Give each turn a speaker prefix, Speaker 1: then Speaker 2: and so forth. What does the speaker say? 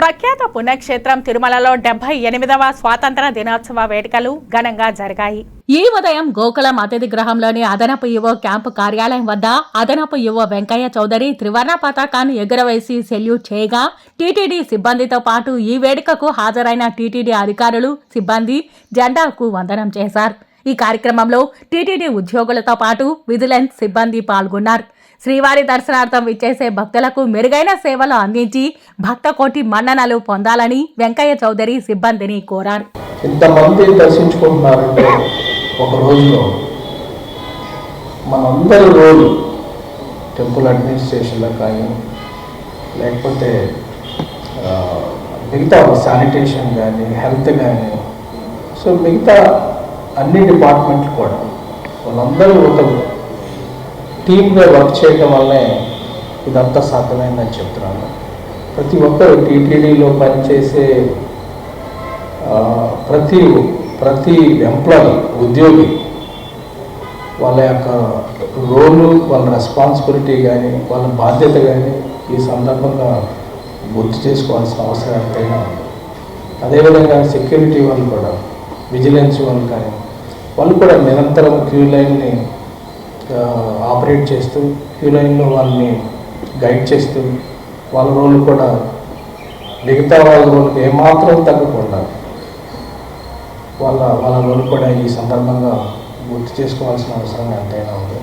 Speaker 1: ప్రఖ్యాత పుణ్యక్షేత్రం తిరుమలలో డెబ్బై ఎనిమిదవ స్వాతంత్ర దినోత్సవ వేడుకలు ఘనంగా జరిగాయి. ఈ ఉదయం గోకులం అతిథి గృహంలోని అదనపు యువ క్యాంపు కార్యాలయం వద్ద అదనపు యువ వెంకయ్య చౌదరి త్రివర్ణ పతాకాన్ని ఎగురవేసి సెల్యూట్ చేయగా టీటీడీ సిబ్బందితో పాటు ఈ వేడుకకు హాజరైన టీటీడీ అధికారులు సిబ్బంది జెండాకు వందనం చేశారు. ఈ కార్యక్రమంలో టీటీడీ ఉద్యోగులతో పాటు విజిలెన్స్ సిబ్బంది పాల్గొన్నారు. శ్రీవారి దర్శనార్థం విచ్చేసే భక్తులకు మెరుగైన సేవలు అందించి భక్త కోటి మన్ననలు పొందాలని వెంకయ్య చౌదరి సిబ్బందిని కోరారు.
Speaker 2: ఇంతమంది దర్శించుకుంటున్నారంటే ఒక రోజులో మనందరి రోజు టెంపుల్ అడ్మినిస్ట్రేషన్లో కానీ లేకపోతే మిగతా శానిటేషన్ కానీ హెల్త్ కానీ సో మిగతా అన్ని డిపార్ట్మెంట్లు కూడా. వాళ్ళందరూ ఒక టీమ్గా వర్క్ చేయడం వల్లే ఇదంతా సాధ్యమైందని చెప్తున్నాను. ప్రతి ఒక్కరు టీటీడీలో పనిచేసే ప్రతి ప్రతి ఎంప్లాయీ ఉద్యోగి వాళ్ళ యొక్క రోలు వాళ్ళ రెస్పాన్సిబిలిటీ కానీ వాళ్ళ బాధ్యత కానీ ఈ సందర్భంగా గుర్తు చేసుకోవాల్సిన అవసరం ఎంతైనా ఉంది. అదేవిధంగా సెక్యూరిటీ వాళ్ళు కూడా విజిలెన్స్ వాళ్ళు కానీ వాళ్ళు కూడా నిరంతరం క్యూ లైన్ని ఆపరేట్ చేస్తూ క్యూ లైన్లో వాళ్ళని గైడ్ చేస్తూ వాళ్ళ రోల్ కూడా మిగతా వాళ్ళ రోల్కి ఏమాత్రం తగ్గకుండా వాళ్ళ వాళ్ళ రోల్ కూడా ఈ సందర్భంగా గుర్తు చేసుకోవాల్సిన అవసరం ఎంతైనా ఉంది.